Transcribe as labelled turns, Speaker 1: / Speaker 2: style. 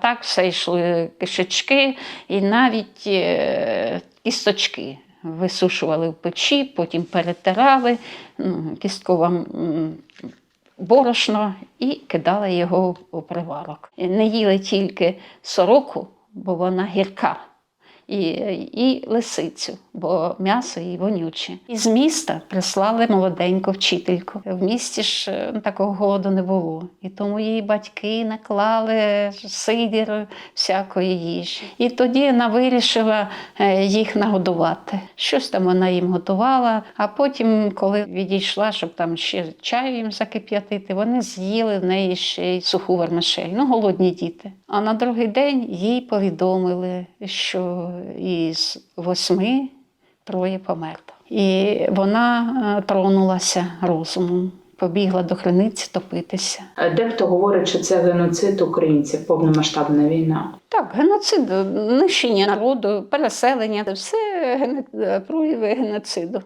Speaker 1: Так все йшли кишечки і навіть е, кісточки. Висушували в печі, потім перетирали ну, кісткове борошно і кидали його у приварок. Не їли тільки сороку, бо вона гірка, і, і лисицю, бо м'ясо їй вонюче. Із міста прислали молоденьку вчительку. В місті ж е, такого голоду не було. І тому її батьки наклали сидір всякої їжі. І тоді вона вирішила е, їх нагодувати. Щось там вона їм готувала, а потім, коли відійшла, щоб там ще чаю їм закип'ятити, вони з'їли в неї ще й суху вермишель. Ну, голодні діти. А на другий день їй повідомили, що із восьми троє померло. І вона е, тронулася розумом, побігла до криниці топитися.
Speaker 2: Е, Дехто говорить, що це геноцид українців, повномасштабна війна.
Speaker 1: Так, геноцид, нищення народу, переселення це все гене- прояви геноциду.